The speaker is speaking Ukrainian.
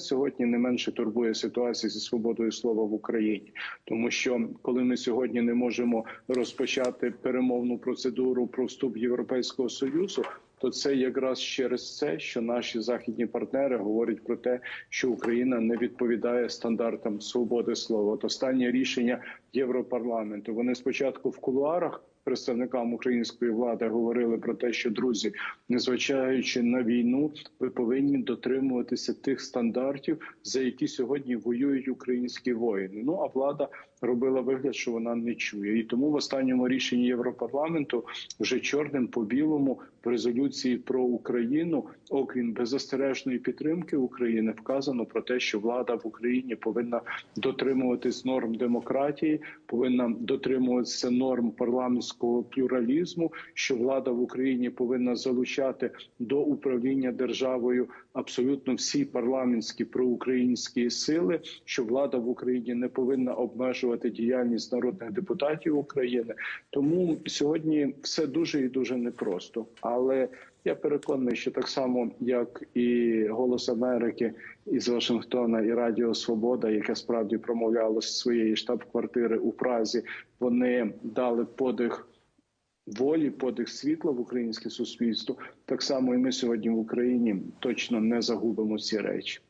Сьогодні не менше турбує ситуація зі свободою слова в Україні, тому що коли ми сьогодні не можемо розпочати перемовну процедуру про вступ Європейського союзу, то це якраз через це, що наші західні партнери говорять про те, що Україна не відповідає стандартам свободи слова. От останнє рішення Європарламенту вони спочатку в кулуарах. Представникам української влади говорили про те, що друзі, незважаючи на війну, ви повинні дотримуватися тих стандартів, за які сьогодні воюють українські воїни. Ну а влада робила вигляд, що вона не чує, і тому в останньому рішенні Європарламенту вже чорним по білому в резолюції про Україну, окрім беззастережної підтримки України, вказано про те, що влада в Україні повинна дотримуватись норм демократії, повинна дотримуватися норм парламентського плюралізму, що влада в Україні повинна залучати до управління державою абсолютно всі парламентські проукраїнські сили, що влада в Україні не повинна обмежувати діяльність народних депутатів України. Тому сьогодні все дуже і дуже непросто. Але я переконаний, що так само, як і Голос Америки із Вашингтона, і Радіо Свобода, яке справді промовляло з своєї штаб-квартири у Празі, вони дали подих. Волі подих світла в українське суспільство так само, і ми сьогодні в Україні точно не загубимо ці речі.